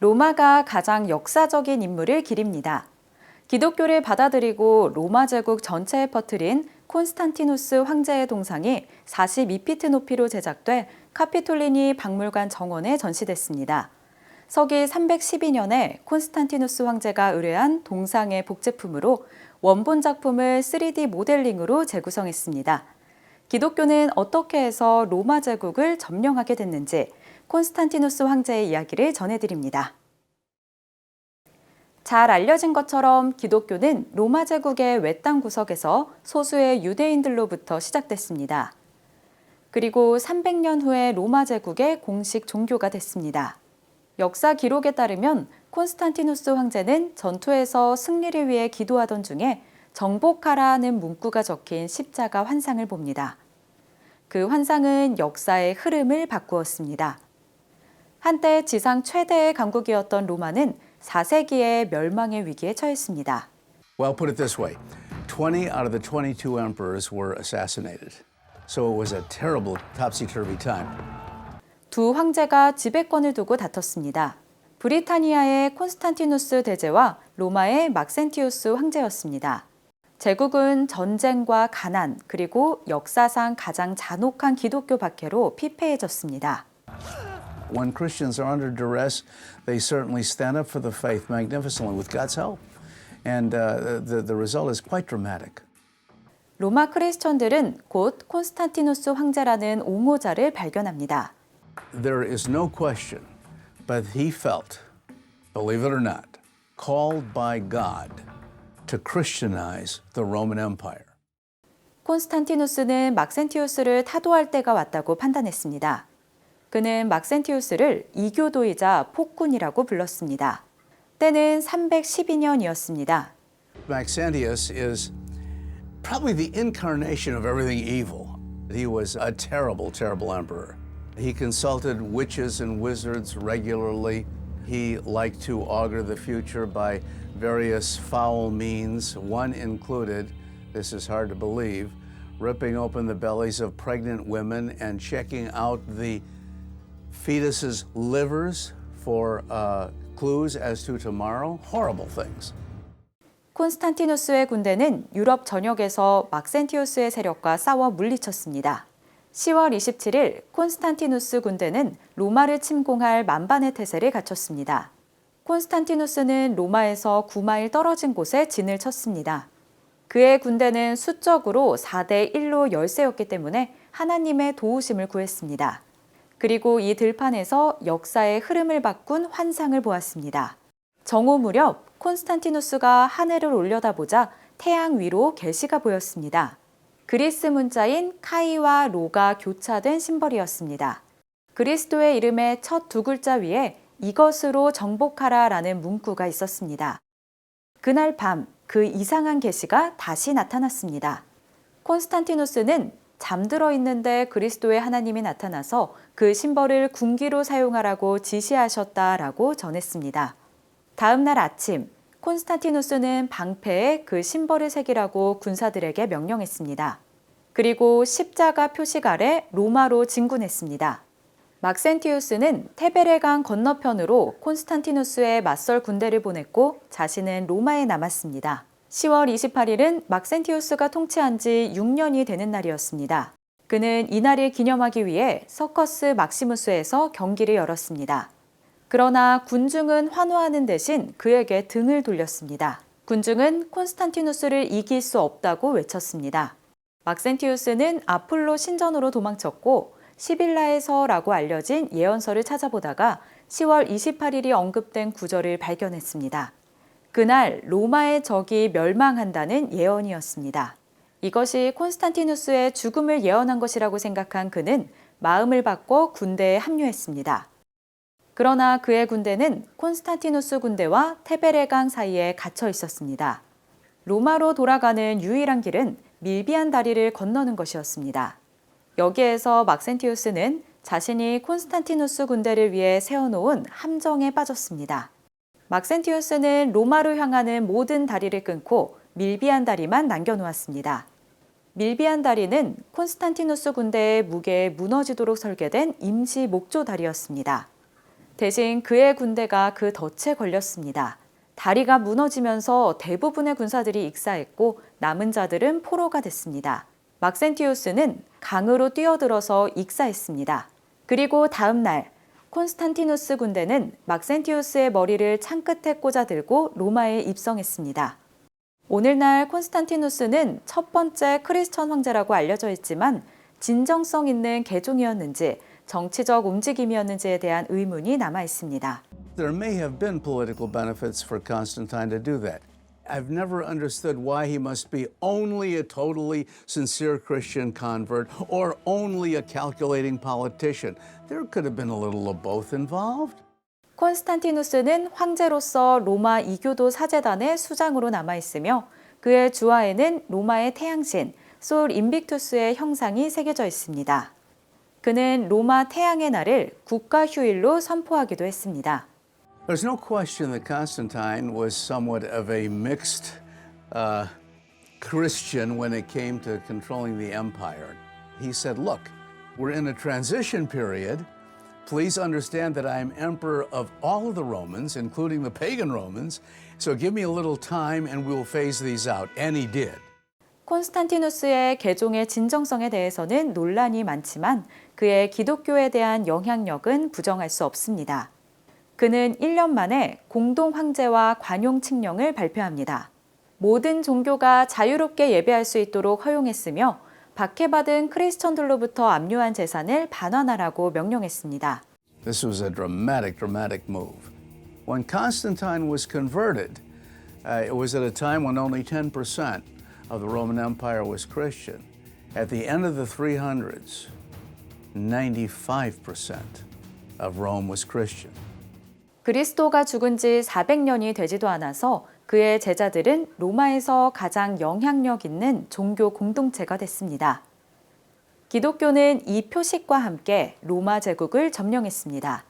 로마가 가장 역사적인 인물을 기립니다. 기독교를 받아들이고 로마 제국 전체에 퍼뜨린 콘스탄티누스 황제의 동상이 42피트 높이로 제작돼 카피톨리니 박물관 정원에 전시됐습니다. 서기 312년에 콘스탄티누스 황제가 의뢰한 동상의 복제품으로 원본 작품을 3D 모델링으로 재구성했습니다. 기독교는 어떻게 해서 로마 제국을 점령하게 됐는지 콘스탄티누스 황제의 이야기를 전해드립니다. 잘 알려진 것처럼 기독교는 로마 제국의 외딴 구석에서 소수의 유대인들로부터 시작됐습니다. 그리고 300년 후에 로마 제국의 공식 종교가 됐습니다. 역사 기록에 따르면 콘스탄티누스 황제는 전투에서 승리를 위해 기도하던 중에 정복하라는 문구가 적힌 십자가 환상을 봅니다. 그 환상은 역사의 흐름을 바꾸었습니다. 한때 지상 최대의 강국이었던 로마는 4세기에 멸망의 위기에 처했습니다. Well, put it this way 20 out of the 22 emperors were assassinated. So it was a terrible topsy turvy time. 두 황제가 지배권을 두고 다퉜습니다. 브리타니아의 콘스탄티누스 대제와 로마의 막센티우스 황제였습니다. 제국은 전쟁과 가난 그리고 역사상 가장 잔혹한 기독교 박해로 피폐해졌습니다. When Christians are under duress, they certainly stand up for the faith magnificently with God's help. And uh, the, the result is quite dramatic. 로마 크리스천들은 곧 콘스탄티누스 황제라는 옹호자를 발견합니다. There is no question, but he felt, believe it or not, called by God to Christianize the Roman Empire. 콘스탄티누스는 막센티우스를 타도할 때가 왔다고 판단했습니다. 그는 막센티우스를 이교도이자 폭군이라고 불렀습니다. 때는 312년이었습니다. Maxentius is probably the incarnation of everything evil. He was a terrible, terrible emperor. He consulted witches and wizards regularly. He liked to augur the future by various foul means. One included, this is hard to believe, ripping open the bellies of pregnant women and checking out the fetuses' livers for uh, clues as to tomorrow. Horrible things. 콘스탄티누스의 군대는 유럽 전역에서 막센티우스의 세력과 싸워 물리쳤습니다. 10월 27일 콘스탄티누스 군대는 로마를 침공할 만반의 태세를 갖췄습니다. 콘스탄티누스는 로마에서 9마일 떨어진 곳에 진을 쳤습니다. 그의 군대는 수적으로 4대 1로 열세였기 때문에 하나님의 도우심을 구했습니다. 그리고 이 들판에서 역사의 흐름을 바꾼 환상을 보았습니다. 정오 무렵 콘스탄티누스가 하늘을 올려다보자 태양 위로 계시가 보였습니다. 그리스 문자인 카이와 로가 교차된 심벌이었습니다. 그리스도의 이름의 첫 두 글자 위에 이것으로 정복하라 라는 문구가 있었습니다. 그날 밤 그 이상한 계시가 다시 나타났습니다. 콘스탄티누스는 잠들어 있는데 그리스도의 하나님이 나타나서 그 심벌을 군기로 사용하라고 지시하셨다라고 전했습니다. 다음 날 아침 콘스탄티누스는 방패에 그 심벌을 새기라고 군사들에게 명령했습니다. 그리고 십자가 표식 아래 로마로 진군했습니다. 막센티우스는 테베레강 건너편으로 콘스탄티누스에 맞설 군대를 보냈고 자신은 로마에 남았습니다. 10월 28일은 막센티우스가 통치한 지 6년이 되는 날이었습니다. 그는 이날을 기념하기 위해 서커스 막시무스에서 경기를 열었습니다. 그러나 군중은 환호하는 대신 그에게 등을 돌렸습니다. 군중은 콘스탄티누스를 이길 수 없다고 외쳤습니다. 막센티우스는 아폴로 신전으로 도망쳤고 시빌라에서라고 알려진 예언서를 찾아보다가 10월 28일이 언급된 구절을 발견했습니다. 그날 로마의 적이 멸망한다는 예언이었습니다. 이것이 콘스탄티누스의 죽음을 예언한 것이라고 생각한 그는 마음을 바꿔 군대에 합류했습니다. 그러나 그의 군대는 콘스탄티누스 군대와 테베레강 사이에 갇혀 있었습니다. 로마로 돌아가는 유일한 길은 밀비안 다리를 건너는 것이었습니다. 여기에서 막센티우스는 자신이 콘스탄티누스 군대를 위해 세워놓은 함정에 빠졌습니다. 막센티우스는 로마로 향하는 모든 다리를 끊고 밀비안 다리만 남겨놓았습니다. 밀비안 다리는 콘스탄티누스 군대의 무게에 무너지도록 설계된 임시 목조 다리였습니다. 대신 그의 군대가 그 덫에 걸렸습니다. 다리가 무너지면서 대부분의 군사들이 익사했고 남은 자들은 포로가 됐습니다. 막센티우스는 강으로 뛰어들어서 익사했습니다. 그리고 다음 날 콘스탄티누스 군대는 막센티우스의 머리를 창 끝에 꽂아 들고 로마에 입성했습니다. 오늘날 콘스탄티누스는 첫 번째 크리스천 황제라고 알려져 있지만 진정성 있는 개종이었는지 정치적 움직임이었는지에 대한 의문이 남아 있습니다. There may have been political benefits for Constantine to do that. I've never understood why he must be only a totally sincere Christian convert or only a calculating politician. There could have been a little of both involved. 콘스탄티누스는 황제로서 로마 이교도 사제단의 수장으로 남아 있으며 그의 주하에는 로마의 태양신 솔 인빅투스의 형상이 새겨져 있습니다. 그는 로마 태양의 날을 국가 휴일로 선포하기도 했습니다. There's no question that Constantine was somewhat of a mixed uh, Christian when it came to controlling the empire. He said, Look, we're in a transition period. Please understand that I am emperor of all of the Romans, including the pagan Romans. So give me a little time and we'll phase these out. And he did. 콘스탄티누스의 개종의 진정성에 대해서는 논란이 많지만 그의 기독교에 대한 영향력은 부정할 수 없습니다. 그는 1년 만에 공동 황제와 관용 칙령을 발표합니다. 모든 종교가 자유롭게 예배할 수 있도록 허용했으며 박해받은 크리스천들로부터 압류한 재산을 반환하라고 명령했습니다. This was a dramatic, dramatic move. When Constantine was converted, uh, it was at a time when only 10% of the Roman Empire was Christian. At the end of the 300s, 95% of Rome was Christian. 그리스도가 죽은 지 400년이 되지도 않아서 그의 제자들은 로마에서 가장 영향력 있는 종교 공동체가 됐습니다. 기독교는 이 표식과 함께 로마 제국을 점령했습니다.